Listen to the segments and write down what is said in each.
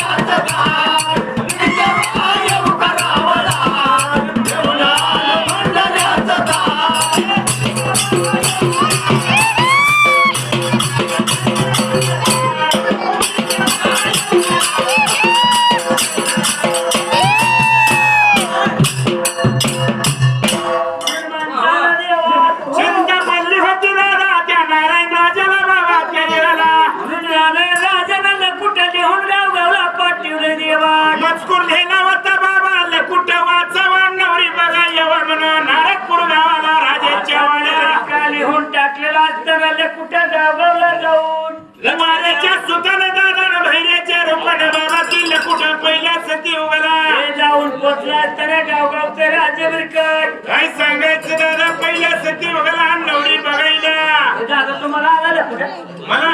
Thank you. मजकूर लिहिला होता बाबा लकुट वाचावा नवरी बघा यावा म्हणून. नारदपूर गावाला राजाच्या वाड्या लिहून टाकलेला असताना कुठं गावला जाऊन. लमाऱ्याच्या सुतान दादा भैऱ्याच्या रूपाने बाबा ती लकुट पहिल्या सती उगला हे जाऊन पोचला असताना गावगावचं राजवीरकर काय सांगायचं दादा पहिल्या सती उगला नवरी बघायला. दादा तुम्हाला आला मला?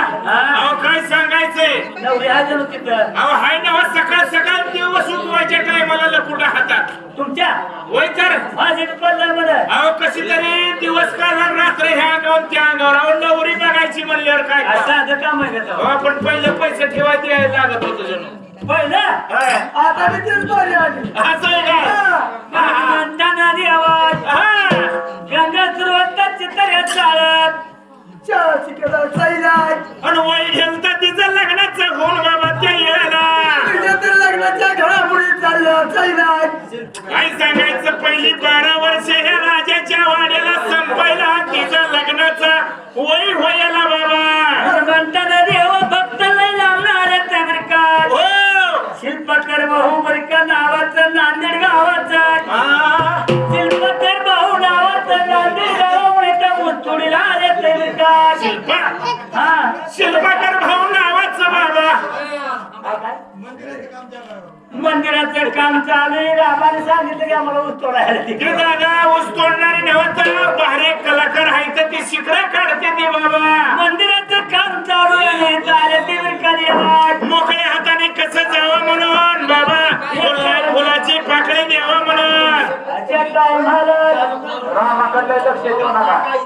नवरी हजर होती तर. अहो हाय ना हो, सकाळ सकाळ दिवस उगवायच्या टायमाला लकुट हातात. तुमच्या? होय तर. माझे पडलं मला अहो कशी तरी दिवस काढला रात्र ह्या अंगावर त्या अंगावर. अहो नवरी बघायची म्हणल्यावर काय असं काम आहे अहो, पण पहिले पैसे ठेवायचे आहे लागत होत जणू. पहिलं? होय. आता मी तेच बरी आली असं आहे का? हा, हा. म्हणताना आधी आवाज. हा. गंगा सुरुवात चित्तर चालत आणि वय काय सांगायचं? पहिली बारा वर्ष ह्या राजाच्या वाड्याला संपायला तिचं लग्नाचा वय व्हायला बाबा. म्हणताना देव भक्त लय लावणार तबरकार हो. शिल्पकर भाऊ बरका नावाचं नांदेड गावाचा. हा. शिल्पकर भाऊ नावाचं नांदेड गावामुळे त्या मुतुडीला आले तबरकार शिल्पा हा. शिल्पाकर भाऊ नावाचं बाबा मंदिराचं काम चालू आहे. रामाने सांगितलं की आम्हाला उतरायला ते दादा ऊस तोडणारे नव्हतं. भारे कलाकार आहे तर ते शिखरं काढते ते बाबा. मंदिराचं काम चालू आहे. चालेल ते बरका मोकळ्या हाताने कसं जावं म्हणून? बाबा फुला- फुलाची पाकळी द्यावं म्हणून. अशा टायमाला रामाकडे लक्ष देऊ नका.